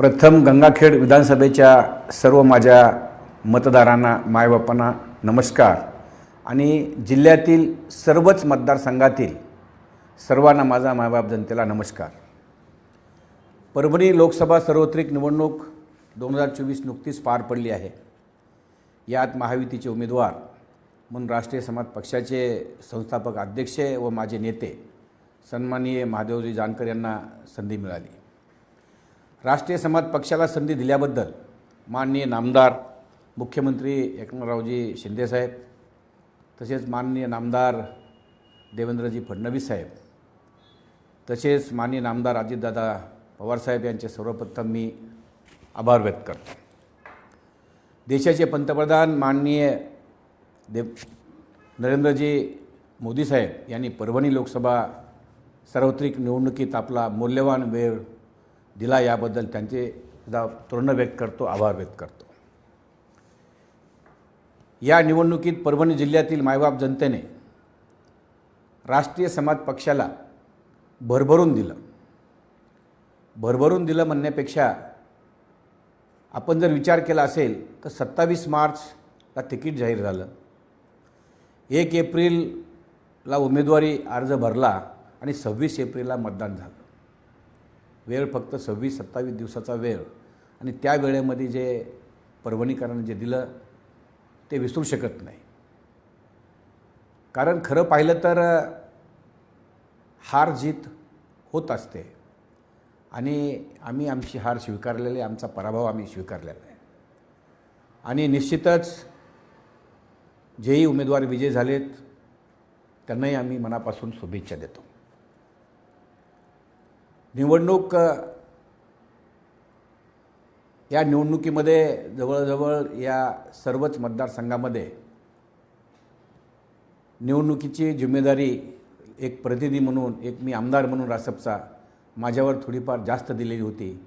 प्रथम गंगाखेड विधानसभेच्या सर्व माझ्या मतदारांना मायबापांना नमस्कार. आणि जिल्ह्यातील सर्वच मतदारसंघातील सर्वांना माझा मायबाप जनतेला नमस्कार. परभणी लोकसभा सार्वत्रिक निवडणूक दोन हजार चोवीस नुकतीच पार पडली आहे. यात महायुतीचे उमेदवार म्हणून राष्ट्रीय समाज पक्षाचे संस्थापक अध्यक्ष व माझे नेते सन्माननीय महादेवजी जानकर यांना संधी मिळाली. राष्ट्रीय समाज पक्षाला संधी दिल्याबद्दल माननीय नामदार मुख्यमंत्री एकनाथरावजी शिंदेसाहेब तसेच माननीय नामदार देवेंद्रजी फडणवीस साहेब तसेच माननीय नामदार अजितदादा पवारसाहेब यांचे सर्वप्रथम मी आभार व्यक्त करतो. देशाचे पंतप्रधान माननीय देव नरेंद्रजी मोदी साहेब यांनी परभणी लोकसभा सार्वत्रिक निवडणुकीत आपला मौल्यवान वेळ दिला याबद्दल त्यांचे सुद्धा तृण व्यक्त करतो आभार व्यक्त करतो. या निवडणुकीत परभणी जिल्ह्यातील मायबाप जनतेने राष्ट्रीय समाज पक्षाला भरभरून दिलं. भरभरून दिलं म्हणण्यापेक्षा आपण जर विचार केला असेल तर सत्तावीस मार्चला तिकीट जाहीर झालं. एक एप्रिलला उमेदवारी अर्ज भरला आणि सव्वीस एप्रिलला मतदान झालं. वेळ फक्त सव्वीस सत्तावीस दिवसाचा वेळ. आणि त्या वेळेमध्ये जे परभणीकरांनी जे दिलं ते विसरू शकत नाही. कारण खरं पाहिलं तर हार जीत होत असते. आणि आम्ही आमची हार स्वीकारलेली आमचा पराभव आम्ही स्वीकारलेला आहे. आणि निश्चितच जेही उमेदवार विजय झालेत त्यांनाही आम्ही मनापासून शुभेच्छा देतो. निवडणूक या निवडणुकीमध्ये जवळजवळ या सर्वच मतदारसंघामध्ये निवडणुकीची जिम्मेदारी एक प्रतिनिधी म्हणून एक मी आमदार म्हणून रासपचा माझ्यावर थोडीफार जास्त दिलेली होती.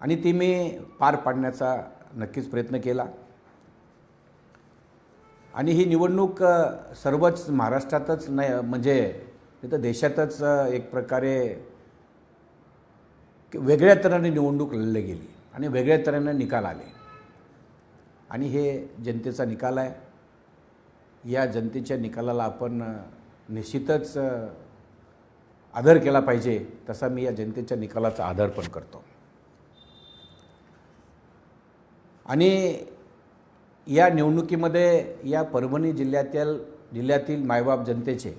आणि ती मी पार पाडण्याचा नक्कीच प्रयत्न केला. आणि ही निवडणूक सर्वच महाराष्ट्रातच नाही म्हणजे तर देशातच एक प्रकारे वेगळ्या तऱ्हेने निवडणूक लढली गेली आणि वेगळ्या तऱ्हेने निकाल आले. आणि हे जनतेचा निकाल आहे. या जनतेच्या निकालाला आपण निश्चितच आदर केला पाहिजे. तसा मी या जनतेच्या निकालाचा आदर पण करतो. आणि या निवडणुकीमध्ये या परभणी जिल्ह्यातील जिल्ह्यातील मायबाप जनतेचे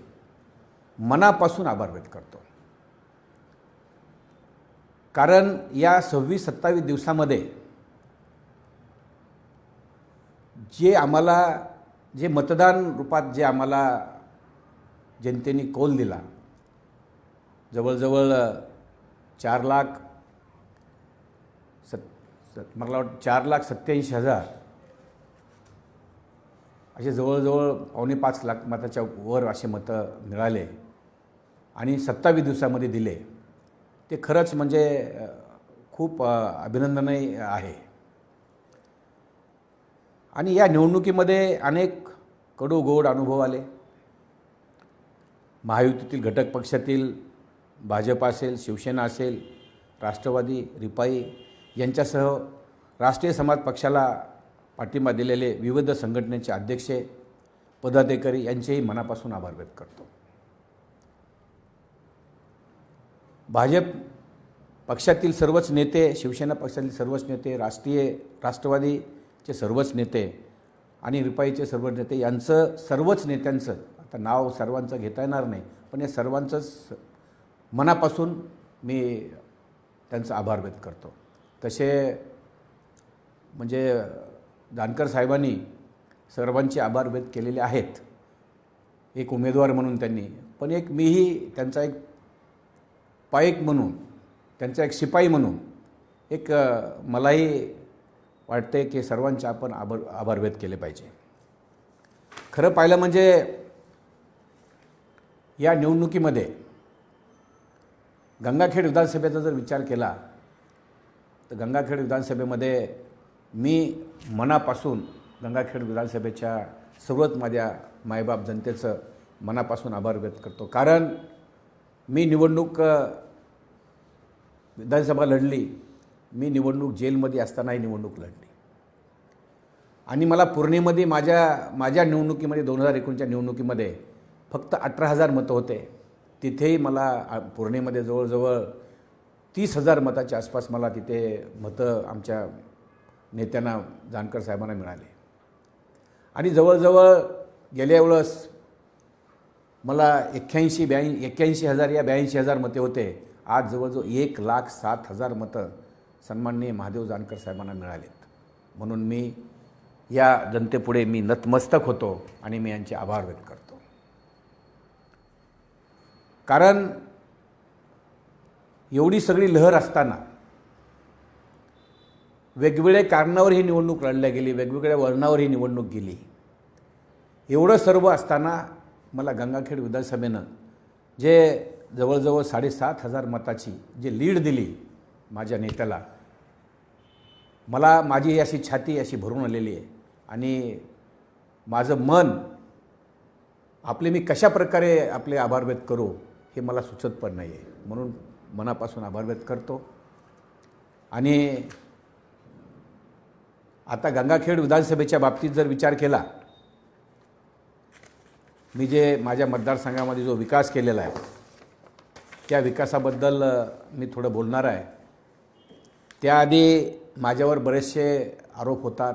मनापासून आभार व्यक्त करतो. कारण या सव्वीस सत्तावीस दिवसामध्ये जे आम्हाला जे मतदान रूपात जे आम्हाला जनतेने कौल दिला जवळजवळ चार लाख सत् सत मला वाटतं चार लाख सत्याऐंशी हजार असे जवळजवळ पावणे पाच लाख मताच्या वर असे मतं मिळाले आणि सत्तावीस दिवसामध्ये दिले. ते खरंच म्हणजे खूप अभिनंदनही आहे. आणि या निवडणुकीमध्ये अनेक कडू गोड अनुभव आले. महायुतीतील घटक पक्षातील भाजप असेल शिवसेना असेल राष्ट्रवादी रिपाई यांच्यासह राष्ट्रीय समाज पक्षाला पाठिंबा दिलेले विविध संघटनेचे अध्यक्ष पदाधिकारी यांचेही मनापासून आभार व्यक्त करतो. भाजप पक्षातील सर्वच नेते शिवसेना पक्षातील सर्वच नेते राष्ट्रीय राष्ट्रवादीचे सर्वच नेते आणि रिपाईचे सर्व नेते यांचं सर्वच नेत्यांचं आता नाव सर्वांचं घेता येणार नाही पण या सर्वांचंच मनापासून मी त्यांचा आभार व्यक्त करतो. तसे म्हणजे जानकर साहेबांनी सर्वांचे आभार व्यक्त केलेले आहेत. एक उमेदवार म्हणून त्यांनी पण एक मीही त्यांचा एक पाईक म्हणून त्यांचा एक शिपाई म्हणून एक मलाही वाटते की सर्वांचे आपण आभार आभार व्यक्त केले पाहिजे. खरं पाहिलं म्हणजे या निवडणुकीमध्ये गंगाखेड विधानसभेचा जर विचार केला तर गंगाखेड विधानसभेमध्ये मी मनापासून गंगाखेड विधानसभेच्या सर्वच माझ्या मायबाप जनतेचं मनापासून आभार व्यक्त करतो. कारण मी निवडणूक विधानसभा लढली मी निवडणूक जेलमध्ये असतानाही निवडणूक लढली. आणि मला पूर्णेमध्ये माझ्या माझ्या निवडणुकीमध्ये दोन हजार एकोणच्या निवडणुकीमध्ये फक्त अठरा हजार मतं होते. तिथेही मला पूर्णेमध्ये जवळजवळ तीस हजार मताच्या आसपास मला तिथे मतं आमच्या नेत्यांना जानकर साहेबांना मिळाले. आणि जवळजवळ गेल्या वेळेस मला एक्क्याऐंशी ब्याऐंशी एक्क्याऐंशी हजार या ब्याऐंशी हजार मते होते. आज जवळजवळ एक लाख सात हजार मतं सन्माननीय महादेव जानकर साहेबांना मिळालेत. म्हणून मी या जनतेपुढे मी नतमस्तक होतो आणि मी यांचे आभार व्यक्त करतो. कारण एवढी सगळी लहर असताना वेगवेगळ्या कारणावर ही निवडणूक लढल्या गेली वेगवेगळ्या वळणावर ही निवडणूक गेली. एवढं सर्व असताना मला गंगाखेड विधानसभेनं जे जवळजवळ साडेसात हजार मताची जे लीड दिली माझ्या नेत्याला मला माझी अशी छाती अशी भरून आलेली आहे. आणि माझं मन आपले मी कशा प्रकारे आपले आभार व्यक्त करू हे मला सुचत पण नाही आहे म्हणून मनापासून आभार व्यक्त करतो. आणि आता गंगाखेड विधानसभेच्या बाबतीत जर विचार केला मी जे माझ्या मतदारसंघामध्ये जो विकास केलेला आहे त्या विकासाबद्दल मी थोडं बोलणार आहे. त्याआधी माझ्यावर बरेचसे आरोप होतात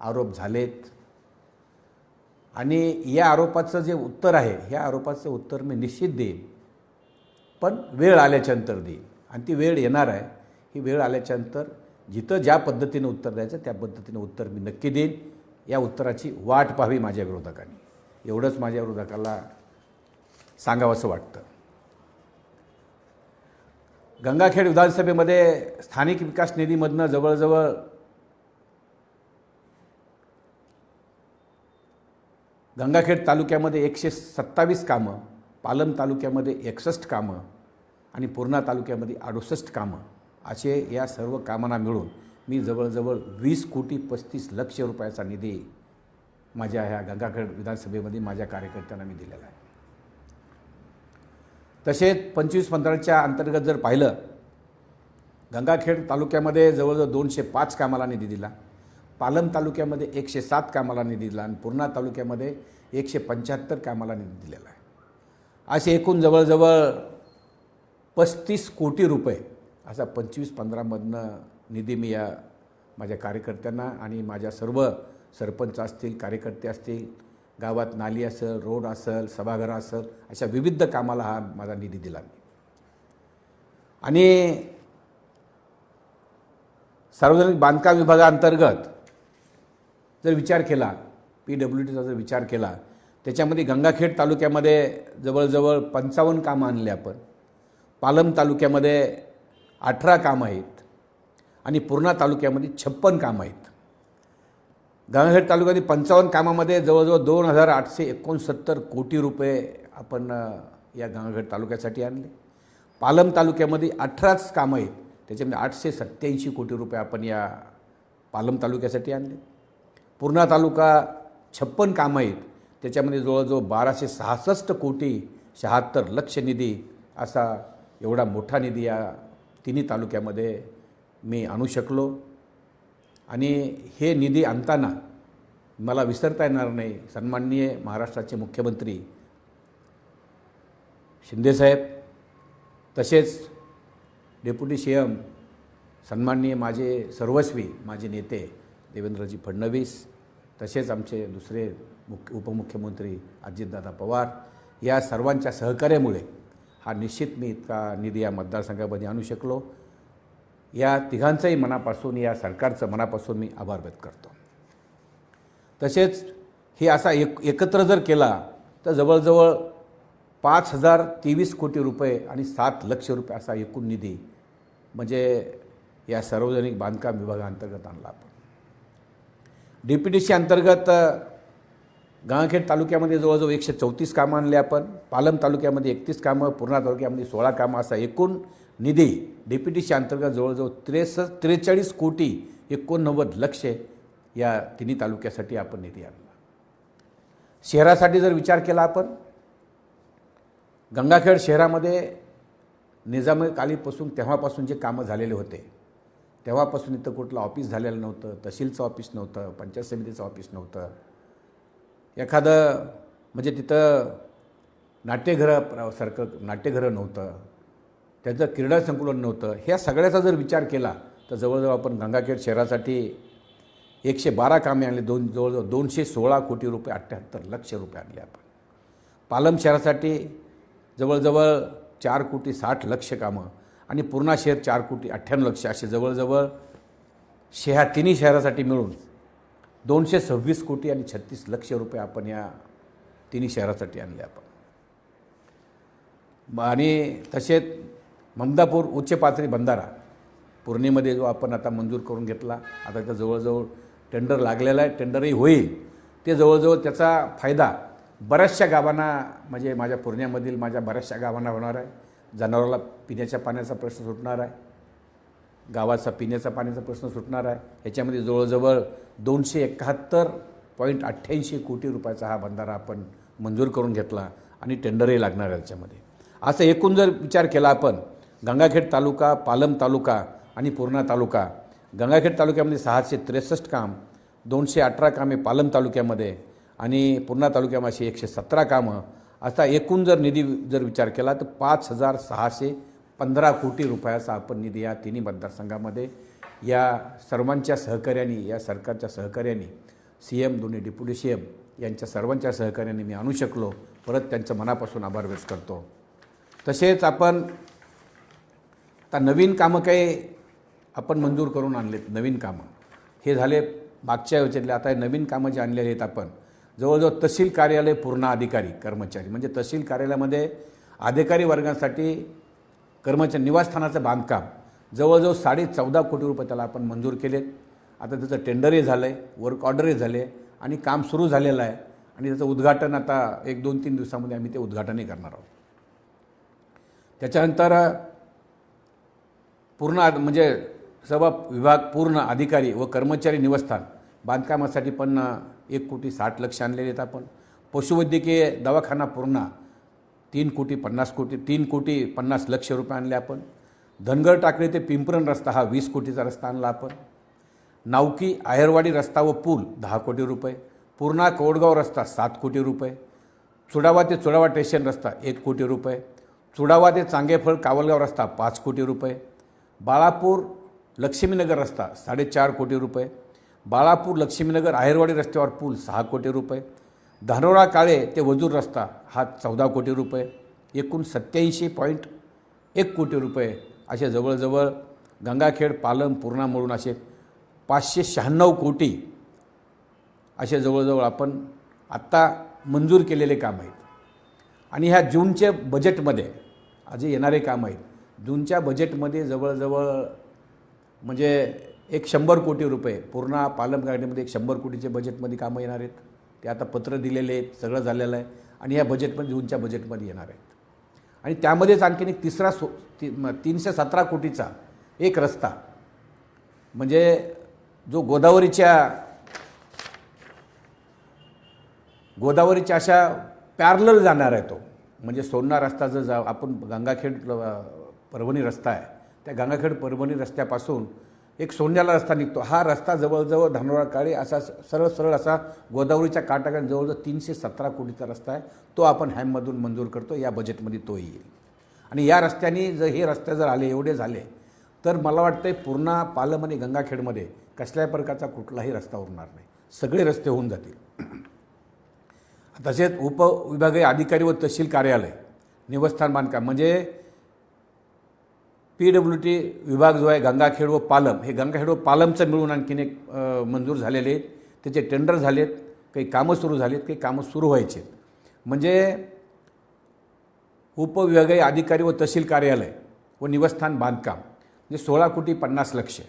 आरोप झालेत. आणि या आरोपाचं जे उत्तर आहे ह्या आरोपाचं उत्तर मी निश्चित देईन. पण वेळ आल्याच्यानंतर देईन. आणि ती वेळ येणार आहे. ही वेळ आल्याच्यानंतर जिथं ज्या पद्धतीनं उत्तर द्यायचं त्या पद्धतीनं उत्तर मी नक्की देईन. या उत्तराची वाट पाहावी माझ्या विरोधकांनी. एवढंच माझ्या विरोधकाला सांगावंसं वाटतं. गंगाखेड विधानसभेमध्ये स्थानिक विकास निधीमधनं जवळजवळ गंगाखेड तालुक्यामध्ये एकशे सत्तावीस कामं पालम तालुक्यामध्ये एकसष्ट कामं आणि पूर्णा तालुक्यामध्ये अडुसष्ट कामं असे या सर्व कामांना मिळून मी जवळजवळ वीस कोटी पस्तीस लक्ष रुपयाचा निधी माझ्या ह्या गंगाखेड विधानसभेमध्ये माझ्या कार्यकर्त्यांना मी दिलेला आहे. तसेच पंचवीस पंधराच्या अंतर्गत जर पाहिलं गंगाखेड तालुक्यामध्ये जवळजवळ दोनशे पाच कामाला निधी दिला पालम तालुक्यामध्ये एकशे सात कामाला निधी दिला आणि पूर्णा तालुक्यामध्ये एकशे पंच्याहत्तर कामाला निधी दिलेला आहे. असे एकूण जवळजवळ पस्तीस कोटी रुपये असा पंचवीस पंधरामधनं निधी मी या माझ्या कार्यकर्त्यांना आणि माझ्या सर्व सरपंच असतील कार्यकर्ते असतील गावात नाली असेल रोड असेल सभागृह असेल अशा विविध कामाला हा माझा निधी दिला मी. आणि सार्वजनिक बांधकाम विभागाअंतर्गत जर विचार केला पी डब्ल्यू टीचा जर विचार केला त्याच्यामध्ये गंगाखेड तालुक्यामध्ये जवळजवळ पंचावन्न कामं आणले आपण. पालम तालुक्यामध्ये अठरा कामं आहेत आणि पूर्णा तालुक्यामध्ये छप्पन कामं आहेत. गंगाखेड तालुक्यातील पंचावन्न कामामध्ये जवळजवळ दोन हजार आठशे एकोणसत्तर कोटी रुपये आपण या गंगाखेड तालुक्यासाठी आणले. पालम तालुक्यामध्ये अठराच कामं आहेत त्याच्यामध्ये आठशे सत्त्याऐंशी कोटी रुपये आपण या पालम तालुक्यासाठी आणले. पूर्णा तालुका छप्पन कामं आहेत त्याच्यामध्ये जवळजवळ बाराशे सहासष्ट कोटी शहात्तर लक्ष निधी असा एवढा मोठा निधी या तिन्ही तालुक्यामध्ये मी आणू शकलो. आणि हे निधी आणताना मला विसरता येणार नाही. सन्माननीय महाराष्ट्राचे मुख्यमंत्री शिंदेसाहेब तसेच डेप्युटी सी एम सन्माननीय माझे सर्वस्वी माझे नेते देवेंद्रजी फडणवीस तसेच आमचे दुसरे मुख्य उपमुख्यमंत्री अजितदादा पवार या सर्वांच्या सहकार्यामुळे हा निश्चित मी इतका निधी या मतदारसंघामध्ये आणू शकलो. या तिघांचंही मनापासून या सरकारचं मनापासून मी आभार व्यक्त करतो. तसेच हे असा एक एकत्र जर केला तर जवळजवळ पाच हजार तेवीस कोटी रुपये आणि सात लक्ष रुपये असा एकूण निधी म्हणजे या सार्वजनिक बांधकाम विभागाअंतर्गत आणला आपण. डी पी टी सी अंतर्गत गंगाखेड तालुक्यामध्ये जवळजवळ एकशे चौतीस कामं आणले आपण. पालम तालुक्यामध्ये एकतीस कामं पूर्णा तालुक्यामध्ये सोळा कामं असा एकूण निधी डी पी टी सी अंतर्गत जवळजवळ त्रेसष्ट त्रेचाळीस कोटी एकोणनव्वद लक्ष या तिन्ही तालुक्यासाठी आपण निधी आणला. शहरासाठी जर विचार केला आपण गंगाखेड शहरामध्ये निजामी कालीपासून तेव्हापासून जे कामं झालेले होते तेव्हापासून इथं कुठलं ऑफिस झालेलं नव्हतं तहसीलचं ऑफिस नव्हतं पंचायत समितीचं ऑफिस नव्हतं एखादं म्हणजे तिथं नाट्यघर सारखं नाट्यगृह नव्हतं. त्याचं क्रीडा संकुलन नव्हतं. ह्या सगळ्याचा जर विचार केला तर जवळजवळ आपण गंगाखेड शहरासाठी एकशे बारा कामे आणली. दोन जवळजवळ दोनशे सोळा कोटी रुपये अठ्ठ्याहत्तर लक्ष रुपये आणले आपण. पालम शहरासाठी जवळजवळ चार कोटी साठ लक्ष कामं आणि पूर्णा शहर चार कोटी अठ्ठ्याण्णव लक्ष असे जवळजवळ शे ह्या तिन्ही शहरासाठी मिळून दोनशे सव्वीस कोटी आणि छत्तीस लक्ष रुपये आपण या तिन्ही शहरासाठी आणले आपण. आणि तसेच ममदापूर उच्च पातळी बंधारा पूर्णेमध्ये जो आपण आता मंजूर करून घेतला आता त्या जवळजवळ टेंडर लागलेला आहे टेंडरही होईल. ते जवळजवळ त्याचा फायदा बऱ्याचशा गावांना म्हणजे माझ्या पूर्ण्यामधील माझ्या बऱ्याचशा गावांना होणार आहे. जनावराला पिण्याच्या पाण्याचा प्रश्न सुटणार आहे. गावाचा पिण्याचा पाण्याचा प्रश्न सुटणार आहे. ह्याच्यामध्ये जवळजवळ दोनशे एकाहत्तर पॉईंट अठ्ठ्याऐंशी कोटी रुपयाचा हा बंधारा आपण मंजूर करून घेतला आणि टेंडरही लागणार आहे त्याच्यामध्ये असं एकूण जर विचार केला आपण गंगाखेड तालुका पालम तालुका आणि पूर्णा तालुका गंगाखेड तालुक्यामध्ये सहाशे त्रेसष्ट काम दोनशे अठरा कामे पालम तालुक्यामध्ये आणि पूर्णा तालुक्यामध्ये एकशे सतरा कामं असा एकूण जर निधी जर विचार केला तर पाच हजार सहाशे पंधरा कोटी रुपयाचा आपण निधी या तिन्ही मतदारसंघामध्ये. या सर्वांच्या सहकार्याने या सरकारच्या सहकार्याने सी एम दोन्ही डिप्युटी सी एम यांच्या सर्वांच्या सहकार्याने मी आणू शकलो. परत त्यांचं मनापासून आभार व्यक्त करतो. तसेच आपण आता नवीन कामं काही आपण मंजूर करून आणलेत नवीन कामं. हे झाले मागच्या योजनेतले. आता हे नवीन कामं जे आणलेले आहेत आपण जवळजवळ तहसील कार्यालय पूर्ण अधिकारी कर्मचारी. म्हणजे तहसील कार्यालयामध्ये अधिकारी वर्गांसाठी कर्मचारी निवासस्थानाचं बांधकाम. जवळजवळ साडे चौदा कोटी रुपये त्याला आपण मंजूर केलेत. आता त्याचं टेंडरही झालं आहे वर्क ऑर्डरही झाले आणि काम सुरू झालेलं आहे. आणि त्याचं उद्घाटन आता एक दोन तीन दिवसामध्ये आम्ही ते उद्घाटनही करणार आहोत. त्याच्यानंतर पूर्ण म्हणजे सर्व विभाग पूर्ण अधिकारी व कर्मचारी निवस्थान बांधकामासाठी पण एक कोटी साठ लक्ष आणलेले आहेत आपण. पशुवैद्यकीय दवाखाना पूर्ण तीन कोटी पन्नास कोटी तीन कोटी पन्नास लक्ष रुपये आणले आपण. धनगर टाकळी ते पिंपरण रस्ता हा वीस कोटीचा रस्ता आणला आपण. नावकी आहेरवाडी रस्ता व पूल दहा कोटी रुपये. पूर्णा कोडगाव रस्ता सात कोटी रुपये. चुडावा ते चुडावा स्टेशन रस्ता एक कोटी रुपये. चुडावा ते चांगेफळ कावलगाव रस्ता पाच कोटी रुपये. बाळापूर लक्ष्मीनगर रस्ता साडेचार कोटी रुपये. बाळापूर लक्ष्मीनगर आहेरवाडी रस्त्यावर पूल सहा कोटी रुपये. धानोरा काळे ते वजूर रस्ता हा चौदा कोटी रुपये एकूण सत्याऐंशी पॉईंट एक कोटी रुपये असे जवळजवळ गंगाखेड पालम पूर्णा मिळून असे पाचशे शहाण्णव कोटी असे जवळजवळ आपण आत्ता मंजूर केलेले काम आहेत. आणि ह्या जूनच्या बजेटमध्ये आज जे येणारे काम आहेत जूनच्या बजेटमध्ये जवळजवळ म्हणजे एक शंभर कोटी रुपये पूर्ण पालम गार्डनमध्ये एक शंभर कोटीचे बजेटमध्ये कामं येणार आहेत. ते आता पत्र दिलेले आहेत सगळं झालेलं आहे आणि ह्या बजेटमध्ये जूनच्या बजेटमध्ये येणार आहेत. आणि त्यामध्येच आणखीन एक तिसरा सो ती तीनशे सतरा कोटीचा एक रस्ता म्हणजे जो गोदावरीच्या गोदावरीच्या अशा पॅरलल जाणार आहे तो. म्हणजे सोनना रस्ता जर जा आपण गंगाखेड परभणी रस्ता आहे त्या गंगाखेड परभणी रस्त्यापासून एक सोन्याला रस्ता निघतो. हा रस्ता जवळजवळ धानोरा काळी असा सरळ सरळ असा गोदावरीच्या काटाकडे जवळजवळ तीनशे सतरा कोटीचा रस्ता आहे. तो आपण हॅममधून मंजूर करतो. या बजेटमध्ये तो येईल. आणि या रस्त्याने जर हे रस्ते जर आले एवढे झाले तर मला वाटतं पूर्णा पालम आणि गंगाखेडमध्ये कसल्याही प्रकारचा कुठलाही रस्ता उरणार नाही. सगळे रस्ते होऊन जातील. तसेच उपविभागीय अधिकारी व तहसील कार्यालय निवस्थान बांधकाम. म्हणजे पी डब्ल्यू टी विभाग जो आहे गंगाखेड व पालम. हे गंगाखेड व पालमचं मिळून आणखीन एक मंजूर झालेले आहेत. त्याचे टेंडर झालेत. काही कामं सुरू झालीत काही कामं सुरू व्हायचे म्हणजे उपविभागीय अधिकारी व तहसील कार्यालय व निवस्थान बांधकाम म्हणजे सोळा कोटी पन्नास लक्ष.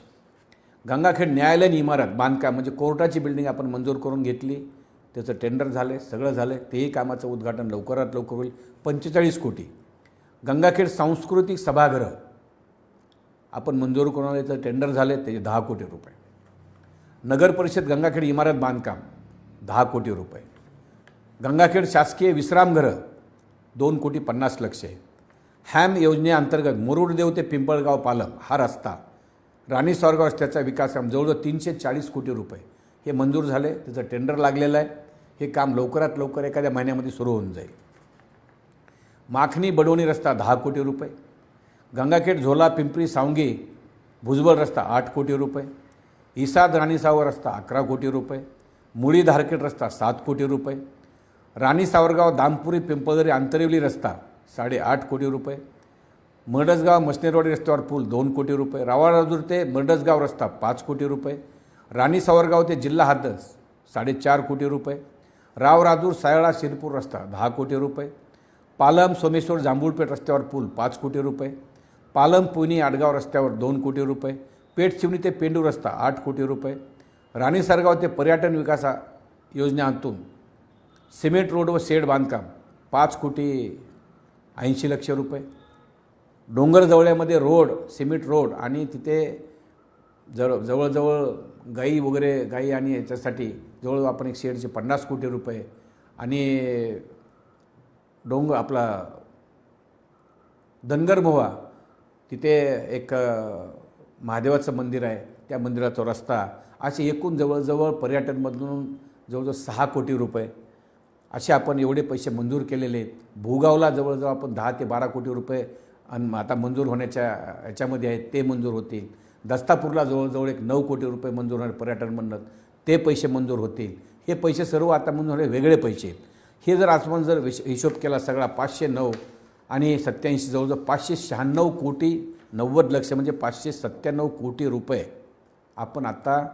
गंगाखेड न्यायालयीन इमारत बांधकाम म्हणजे कोर्टाची बिल्डिंग आपण मंजूर करून घेतली. त्याचं टेंडर झालं आहे सगळं झालं आहे तेही कामाचं उद्घाटन लवकरात लवकर होईल. पंचेचाळीस कोटी. गंगाखेड सांस्कृतिक सभागृह आपण मंजूर करून तर टेंडर झाले त्याचे दहा कोटी रुपये. नगर परिषद गंगाखेड इमारत बांधकाम दहा कोटी रुपये. गंगाखेड शासकीय विश्रामगृह दोन कोटी पन्नास लक्ष आहे. हॅम योजनेअंतर्गत मुरुडदेव ते पिंपळगाव पालम हा रस्ता. राणी स्वर्गाव रस्त्याचा विकास काम जवळजवळ तीनशे चाळीस कोटी रुपये. हे मंजूर झाले त्याचं टेंडर लागलेलं आहे. हे काम लवकरात लवकर एखाद्या महिन्यामध्ये सुरू होऊन जाईल. माखणी बडवणी रस्ता दहा कोटी रुपये. गंगाखेड झोला पिंपरी सावंगी भुजबळ रस्ता आठ कोटी रुपये इसाद राणीसावर रस्ता अकरा कोटी रुपये मुळी धारखेड रस्ता सात कोटी रुपये राणी सावरगाव दामपुरी पिंपळदरी आंतरिवली रस्ता साडेआठ कोटी रुपये मरडसगाव मसनेरवाडी रस्त्यावर पूल दोन कोटी रुपये रावाराजूर ते मरडसगाव रस्ता पाच कोटी रुपये राणी सावरगाव ते जिल्हा हद्द साडेचार कोटी रुपये रावराजूर सायळा शिरपूर रस्ता दहा कोटी रुपये पालम सोमेश्वर जांभूळपेठ रस्त्यावर पूल पाच कोटी रुपये पालम पुणे आडगाव रस्त्यावर दोन कोटी रुपये पेठशिवणी ते पेंडू रस्ता आठ कोटी रुपये राणीसरगाव ते पर्यटन विकास योजनेतून सिमेंट रोड व शेड बांधकाम पाच कोटी ऐंशी लक्ष रुपये. डोंगरजवळ्यामध्ये रोड सिमेंट रोड आणि तिथे जवळ जवळजवळ गाई वगैरे गाई आणि याच्यासाठी जवळ आपण एक शेडचे पन्नास कोटी रुपये आणि डोंगर आपला धनगरभोवा तिथे एक महादेवाचं मंदिर आहे. त्या मंदिराचा रस्ता असे एकूण जवळजवळ पर्यटनमधून जवळजवळ सहा कोटी रुपये. असे आपण एवढे पैसे मंजूर केलेले आहेत. भूगावला जवळजवळ आपण दहा ते बारा कोटी रुपये आणि आता मंजूर होण्याच्या याच्यामध्ये आहेत ते मंजूर होतील. दस्तापूरला जवळजवळ एक नऊ कोटी रुपये मंजूर होणार पर्यटन ते पैसे मंजूर होतील. हे पैसे सर्व आता मंजूर होणे वेगळे पैसे आहेत. हे जर आपण जर विश हिशोब केला सगळा पाचशे नऊ आणि सत्याऐंशी जवळजवळ पाचशे शहाण्णव कोटी नव्वद लक्ष म्हणजे पाचशे सत्त्याण्णव कोटी रुपये आपण आत्ता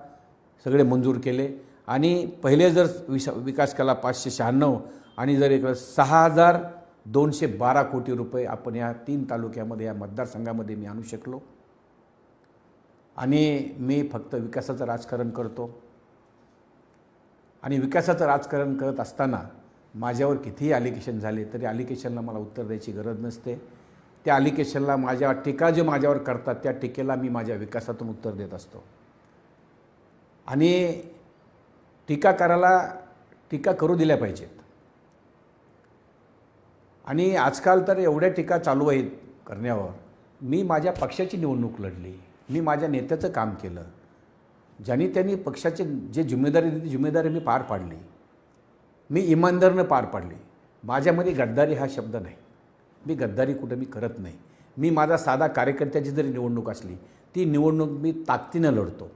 सगळे मंजूर केले. आणि पहिले जर विश विकास केला पाचशे शहाण्णव आणि जर एक सहा हजार दोनशे बारा कोटी रुपये आपण या तीन तालुक्यामध्ये या मतदारसंघामध्ये मी आणू शकलो. आणि मी फक्त विकासाचं राजकारण करतो. आणि विकासाचं राजकारण करत असताना माझ्यावर कितीही ॲलिकेशन झाले तरी ॲलिकेशनला मला उत्तर द्यायची गरज नसते. त्या ॲलिकेशनला माझ्या टीका जे माझ्यावर करतात त्या टीकेला मी माझ्या विकासातून उत्तर देत असतो. आणि टीकाकाराला टीका करू दिल्या पाहिजेत. आणि आजकाल तर एवढ्या टीका चालू आहेत करण्यावर. मी माझ्या पक्षाची निवडणूक लढली मी माझ्या नेत्याचं काम केलं. ज्यांनी त्यांनी पक्षाचे जे जिम्मेदारी दिली ती जिम्मेदारी मी पार पाडली. मी इमानदारनं पार पाडली. माझ्यामध्ये गद्दारी हा शब्द नाही. मी गद्दारी कुठं मी करत नाही. मी माझा साधा कार्यकर्त्याची जरी निवडणूक असली ती निवडणूक मी ताकदीनं लढतो.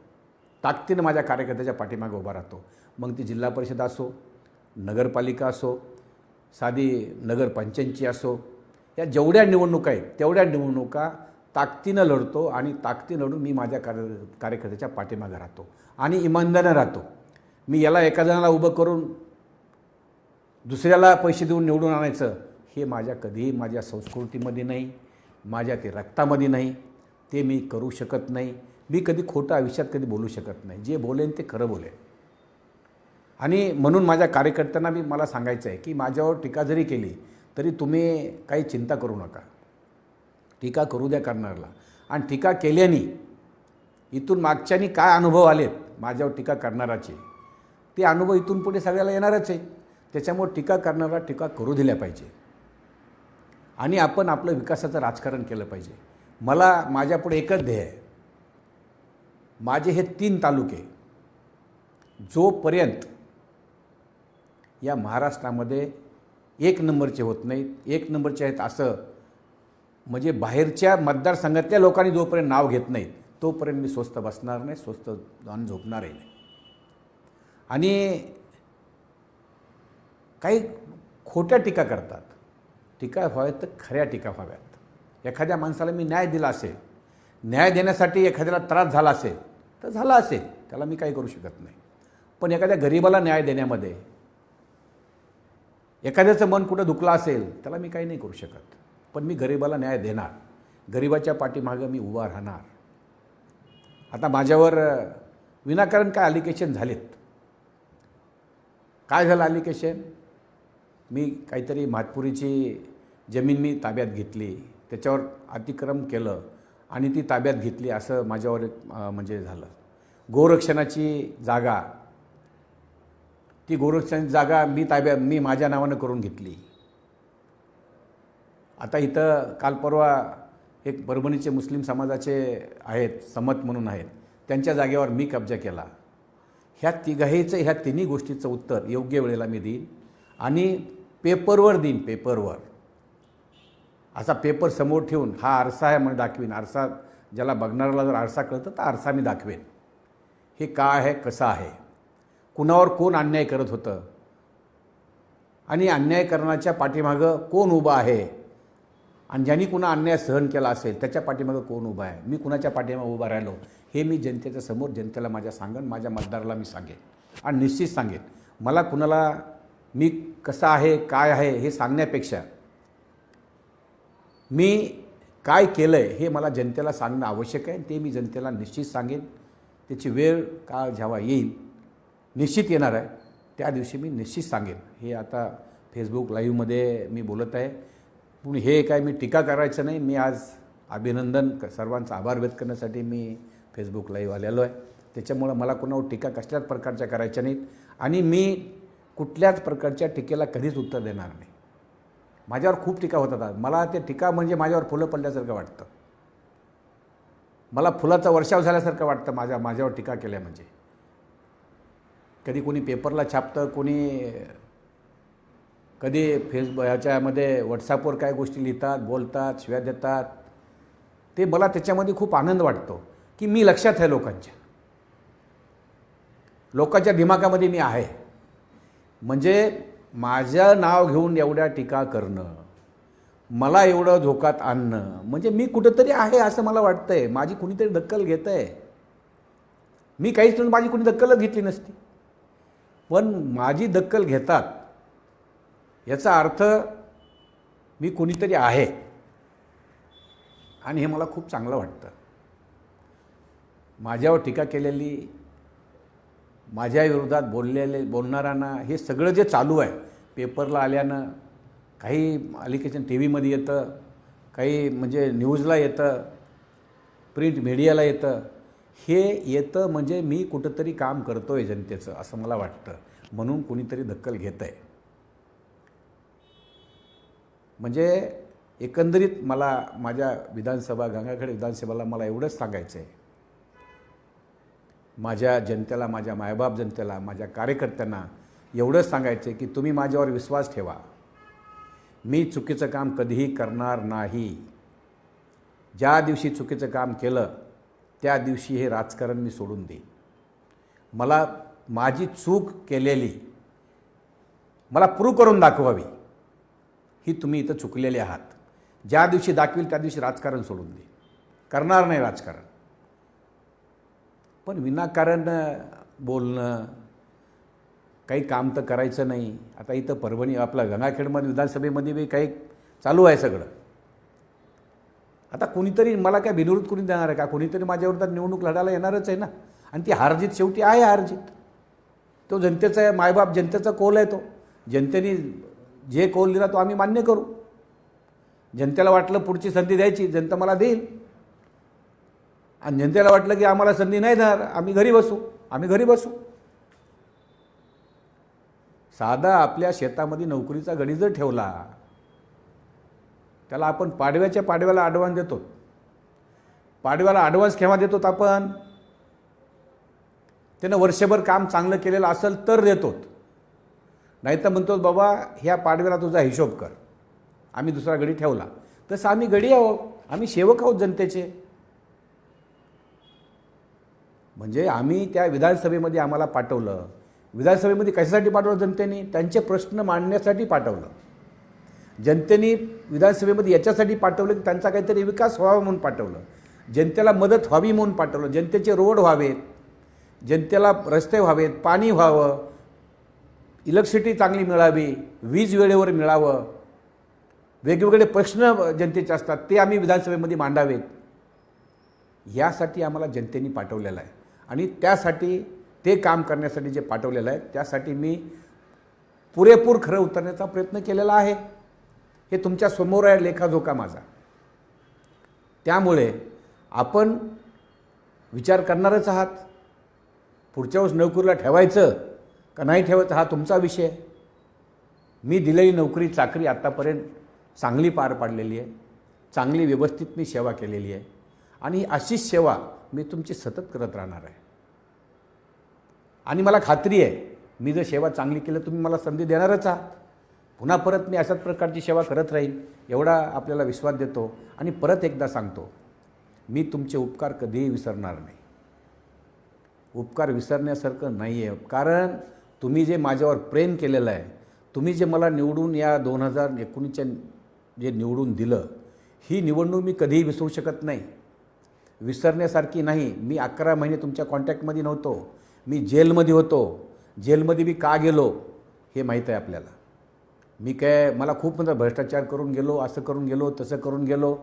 ताकदीनं माझ्या कार्यकर्त्याच्या पाठीमागे उभा राहतो. मग ती जिल्हा परिषद असो नगरपालिका असो साधी नगरपंचायतची असो या जेवढ्या निवडणुका आहेत तेवढ्या निवडणुका ताकदीनं लढतो आणि ताकदीनं लढून मी माझ्या कार्य कार्यकर्त्याच्या पाठीमागे राहतो आणि इमानदारनं राहतो. मी याला एका जणाला उभं करून दुसऱ्याला पैसे देऊन निवडून आणायचं हे माझ्या कधीही माझ्या संस्कृतीमध्ये नाही माझ्या ते रक्तामध्ये नाही ते मी करू शकत नाही मी कधी खोटं आयुष्यात कधी बोलू शकत नाही. जे बोलेन ते खरं बोलेन. आणि म्हणून माझ्या कार्यकर्त्यांना मी मला सांगायचं आहे की माझ्यावर टीका जरी केली तरी तुम्ही काही चिंता करू नका. टीका करू द्या करणारला आणि टीका केल्याने इथून मागच्यानी काय अनुभव आलेत माझ्यावर टीका करणाराचे ते अनुभव इथून पुढे सगळ्याला येणारच आहे. त्याच्यामुळे टीका करणारा टीका करू दिल्या पाहिजे. आणि आपण आपलं विकासाचं राजकारण केलं पाहिजे. मला माझ्यापुढे एकच ध्येय आहे. माझे हे तीन तालुके जोपर्यंत या महाराष्ट्रामध्ये एक नंबरचे होत नाहीत एक नंबरचे आहेत असं म्हणजे बाहेरच्या मतदारसंघातल्या लोकांनी जोपर्यंत नाव घेत नाहीत तोपर्यंत मी स्वस्त बसणार नाही स्वस्त जाऊन झोपणारही नाही. आणि काही खोट्या टीका करतात. टीका व्हाव्यात तर खऱ्या टीका व्हाव्यात. एखाद्या माणसाला मी न्याय दिला असेल न्याय देण्यासाठी एखाद्याला त्रास झाला असेल तर झाला असेल त्याला मी काही करू शकत नाही. पण एखाद्या गरिबाला न्याय देण्यामध्ये एखाद्याचं मन कुठं दुखलं असेल त्याला मी काही नाही करू शकत. पण मी गरिबाला न्याय देणार. गरिबाच्या पाठीमागं मी उभा राहणार. आता माझ्यावर विनाकारण काय अलिकेशन झालेत? काय झालं अलिकेशन मी काहीतरी मातपुरीची जमीन मी ताब्यात घेतली त्याच्यावर अतिक्रम केलं आणि ती ताब्यात घेतली असं माझ्यावर एक, म्हणजे झालं. गोरक्षणाची जागा ती गोरक्षणाची जागा मी ताब्यात मी माझ्या नावानं करून घेतली. आता इथं काल परवा एक परभणीचे मुस्लिम समाजाचे आहेत समत म्हणून आहेत त्यांच्या जागेवर मी कब्जा केला. ह्या तिघाहीचं ह्या तिन्ही गोष्टीचं उत्तर योग्य वेळेला मी देईन आणि पेपरवर देईन पेपरवर. असा पेपर समोर ठेवून हा आरसा आहे म्हणून दाखवीन. आरसा ज्याला बघणाऱ्याला जर आरसा कळतं तर आरसा मी दाखवेन. हे काय आहे कसं आहे? कुणावर कोण अन्याय करत होतं? आणि अन्याय करण्याच्या पाठीमागं कोण उभं आहे? आणि ज्यांनी कुणा अन्याय सहन केला असेल त्याच्या पाठीमागं कोण उभा आहे? मी कुणाच्या पाठीमागं उभा राहिलो? हे मी जनतेच्या समोर जनतेला माझ्या सांगेन माझ्या मतदाराला मी सांगेन. आणि निश्चित सांगेन मला कुणाला मी कसा आहे काय आहे हे सांगण्यापेक्षा मी काय केलं आहे हे मला जनतेला सांगणं आवश्यक आहे. ते मी जनतेला निश्चित सांगेन. त्याची वेळ काळ जेव्हा येईल निश्चित येणार आहे त्या दिवशी मी निश्चित सांगेन. हे आता फेसबुक लाईव्हमध्ये मी बोलत आहे. पण हे काय मी टीका करायचं नाही. मी आज अभिनंदन क- सर्वांचा आभार व्यक्त करण्यासाठी मी फेसबुक लाईव्ह आलेलो आहे. त्याच्यामुळं मला कोणावर टीका कसल्याच प्रकारच्या करायच्या नाहीत. आणि मी कुठल्याच प्रकारच्या टीकेला कधीच उत्तर देणार नाही. माझ्यावर खूप टीका होतात मला ते टीका म्हणजे माझ्यावर फुलं पडल्यासारखं वाटतं. मला फुलाचा वर्षाव झाल्यासारखं वाटतं माझ्या माझ्यावर टीका केल्या म्हणजे. कधी कोणी पेपरला छापतं कोणी कधी फेसबुक ह्याच्यामध्ये व्हॉट्सॲपवर काय गोष्टी लिहितात बोलतात शिव्या देतात. ते मला त्याच्यामध्ये खूप आनंद वाटतो की मी लक्षात आहे लोकांच्या. लोकांच्या दिमागामध्ये मी आहे. म्हणजे माझं नाव घेऊन एवढ्या टीका करणं मला एवढं धोकात आणणं म्हणजे मी कुठंतरी आहे असं मला वाटतं आहे माझी कुणीतरी दक्कल घेत आहे मी काहीच म्हणून माझी कुणी दक्कलच घेतली नसती. पण माझी दक्कल घेतात याचा अर्थ मी कुणीतरी आहे. आणि हे मला खूप चांगलं वाटतं. माझ्यावर टीका केलेली माझ्या विरोधात बोललेले बोलणाऱ्यांना हे सगळं जे चालू आहे पेपरला आल्यानं काही अलिकेशन टी व्हीमध्ये येतं काही म्हणजे न्यूजला येतं प्रिंट मीडियाला येतं. हे येतं म्हणजे मी कुठंतरी काम करतो आहे जनतेचं असं मला वाटतं. म्हणून कुणीतरी दक्कल घेतं आहे म्हणजे एकंदरीत मला माझ्या विधानसभा गंगाखेड विधानसभेला मला एवढंच सांगायचं आहे माझ्या जनतेला माझ्या मायबाप जनतेला माझ्या कार्यकर्त्यांना एवढंच सांगायचं आहे की तुम्ही माझ्यावर विश्वास ठेवा. मी चुकीचं काम कधीही करणार नाही. ज्या दिवशी चुकीचं काम केलं त्या दिवशी हे राजकारण मी सोडून देईन. मला माझी चूक केलेली मला प्रूव्ह करून दाखवावी ही तुम्ही इथं चुकलेले आहात. ज्या दिवशी दाखवील त्या दिवशी राजकारण सोडून देईन. करणार नाही राजकारण. पण विनाकारण बोलणं काही काम तर करायचं नाही. आता इथं परभणी आपला गंगाखेडमध्ये विधानसभेमध्ये बी काही चालू आहे सगळं. आता कोणीतरी मला काय बिनविरोध कोणी देणार आहे का? कोणीतरी माझ्यावर तर निवडणूक लढायला येणारच आहे ना. आणि ती हारजीत शेवटी आहे हारजीत. तो जनतेचा आहे मायबाप जनतेचा कौल आहे तो. जनतेने जे कौल दिला तो आम्ही मान्य करू. जनतेला वाटलं पुढची संधी द्यायची जनता मला देईल. आणि जनतेला वाटलं की आम्हाला संधी नाही देणार. आम्ही घरी बसू. आम्ही घरी बसू. साधा आपल्या शेतामध्ये नोकरीचा गडी जर ठेवला त्याला आपण पाडव्याच्या पाडव्याला ॲडव्हान्स देतो. पाडव्याला ॲडव्हान्स केव्हा देतो आपण? त्यानं वर्षभर काम चांगलं केलेलं असेल तर देतो नाही तर म्हणतो बाबा ह्या पाडव्याला तुझा हिशोब कर. आम्ही दुसरा गडी ठेवला. तसं आम्ही गडी आहोत. आम्ही सेवक आहोत जनतेचे. म्हणजे आम्ही त्या विधानसभेमध्ये आम्हाला पाठवलं. विधानसभेमध्ये कशासाठी पाठवलं जनतेने? त्यांचे प्रश्न मांडण्यासाठी पाठवलं. जनतेने विधानसभेमध्ये याच्यासाठी पाठवलं की त्यांचा काहीतरी विकास व्हावा म्हणून पाठवलं. जनतेला मदत व्हावी म्हणून पाठवलं. जनतेचे रोड व्हावेत. जनतेला रस्ते व्हावेत. पाणी व्हावं. इलेक्ट्रिसिटी चांगली मिळावी. वीज वेळेवर मिळावं. वेगवेगळे प्रश्न जनतेचे असतात. ते आम्ही विधानसभेमध्ये मांडावेत. यासाठी आम्हाला जनतेने पाठवलेलं आहे. आणि त्यासाठी ते काम करण्यासाठी जे पाठवलेलं आहे त्यासाठी मी पुरेपूर खरं उतरण्याचा प्रयत्न केलेला आहे. हे तुमच्यासमोर आहे लेखाजोखा माझा. त्यामुळे आपण विचार करणारच आहात. पुढच्या वेळेस नोकरीला ठेवायचं का नाही ठेवायचं हा तुमचा विषय. मी दिलेली नोकरी चाकरी आत्तापर्यंत चांगली पार पाडलेली आहे. चांगली व्यवस्थित मी सेवा केलेली आहे. आणि अशीच सेवा मी तुमची सतत करत राहणार आहे. आणि मला खात्री आहे मी जर सेवा चांगली केलं तुम्ही मला संधी देणारच आहात. पुन्हा परत मी अशाच प्रकारची सेवा करत राहीन एवढा आपल्याला विश्वास देतो आणि परत एकदा सांगतो मी तुमचे उपकार कधीही विसरणार नाही. उपकार विसरण्यासारखं नाही आहे कारण तुम्ही जे माझ्यावर प्रेम केलेलं आहे तुम्ही जे मला निवडून या दोन हजार एकोणीसच्या जे निवडून दिलं ही निवडणूक मी कधीही विसरू शकत नाही. विसरण्यासारखी नाही मी अकरा महिने तुमच्या कॉन्टॅक्टमध्ये नव्हतो मी जेलमध्ये होतो. जेलमध्ये मी का गेलो हे माहीत आहे आपल्याला. मी काय मला खूप म्हणजे भ्रष्टाचार करून गेलो असं करून गेलो तसं करून गेलो.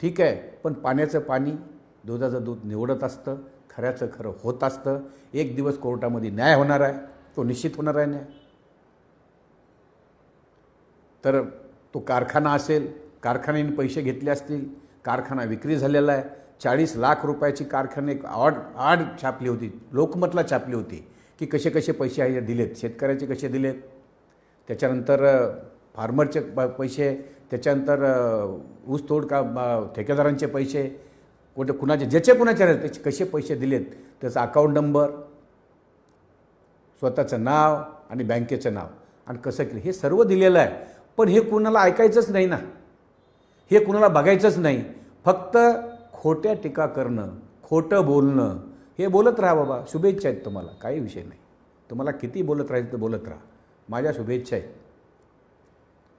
ठीक आहे पण पाण्याचं पाणी दुधाचं दूध निवडत असतं खऱ्याचं खरं होत असतं. एक दिवस कोर्टामध्ये न्याय होणार आहे तो निश्चित होणार आहे न्याय. तर तो कारखाना असेल कारखान्याने पैसे घेतले असतील कारखाना विक्री झालेला आहे चाळीस लाख रुपयाची कारखाने आड आड छापली होती. लोकमतला छापली होती की कसे कसे पैसे आहे दिलेत? शेतकऱ्याचे कसे दिलेत? त्याच्यानंतर फार्मरचे प पैसे त्याच्यानंतर ऊसतोड का ठेकेदारांचे पैसे कुठे कुणाचे ज्याचे कुणाचे आहेत त्याचे कसे पैसे दिलेत? त्याचा अकाऊंट नंबर स्वतःचं नाव आणि बँकेचं नाव. आणि कसं केलं? हे सर्व दिलेलं आहे. पण हे कुणाला ऐकायचंच नाही ना. हे कुणाला बघायचंच नाही. फक्त खोट्या टीका करणं खोटं बोलणं हे बोलत राहा बाबा. शुभेच्छा आहेत तुम्हाला. काही विषय नाही. तुम्हाला किती बोलत राहायचं तर बोलत राहा. माझ्या शुभेच्छा आहेत.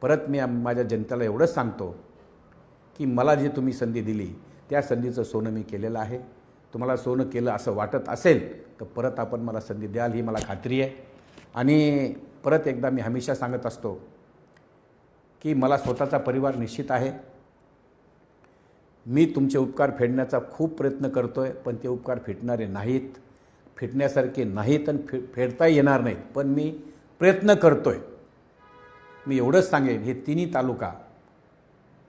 परत मी माझ्या जनतेला एवढंच सांगतो की मला जी तुम्ही संधी दिली त्या संधीचं सोनं मी केलेलं आहे. तुम्हाला सोनं केलं असं वाटत असेल तर परत आपण मला संधी द्याल ही मला खात्री आहे. आणि परत एकदा मी हमेशा सांगत असतो की मला स्वतःचा परिवार निश्चित आहे. मी तुमचे उपकार फेडण्याचा खूप प्रयत्न करतो आहे पण ते उपकार फिटणारे नाहीत. फिटण्यासारखे नाहीत आणि फे फेडता येणार नाहीत. पण मी प्रयत्न करतो आहे मी एवढंच सांगेन हे तिन्ही तालुका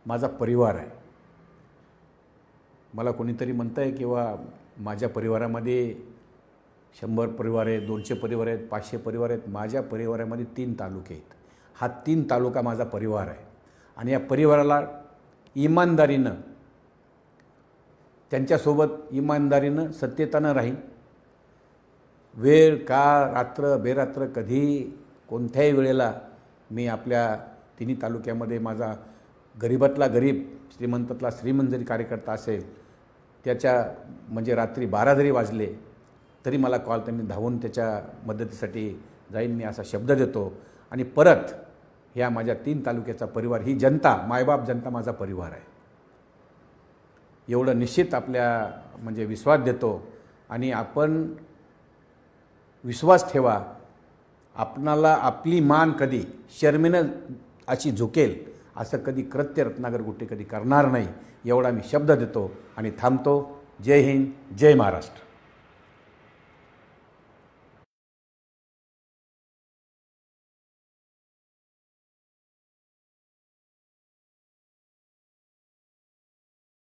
माझा परिवार आहे. मला कोणीतरी म्हणतं आहे किंवा माझ्या परिवारामध्ये शंभर परिवार आहेत दोनशे परिवार आहेत पाचशे परिवार आहेत माझ्या परिवारामध्ये तीन तालुके आहेत. हा तीन तालुका माझा परिवार आहे. आणि या परिवाराला इमानदारीनं त्यांच्यासोबत इमानदारीनं सत्यतानं राहीन. वेळ काळ रात्र बेरात्र कधी कोणत्याही वेळेला मी आपल्या तिन्ही तालुक्यामध्ये माझा गरीबातला गरीब श्रीमंतातला श्रीमंत जरी कार्यकर्ता असेल त्याच्या म्हणजे रात्री बारा जरी वाजले तरी मला कॉल तर मी धावून त्याच्या मदतीसाठी जाईन. मी असा शब्द देतो. आणि परत ह्या माझ्या तीन तालुक्याचा परिवार ही जनता मायबाप जनता माझा परिवार आहे. एवढं निश्चित आपल्या म्हणजे विश्वास देतो आणि आपण विश्वास ठेवा. आपणाला आपली मान कधी शर्मेनं अशी झुकेल असं कधी कृत्य रत्नागर गुट्टे कधी करणार नाही एवढा मी शब्द देतो आणि थांबतो. जय हिंद जय महाराष्ट्र.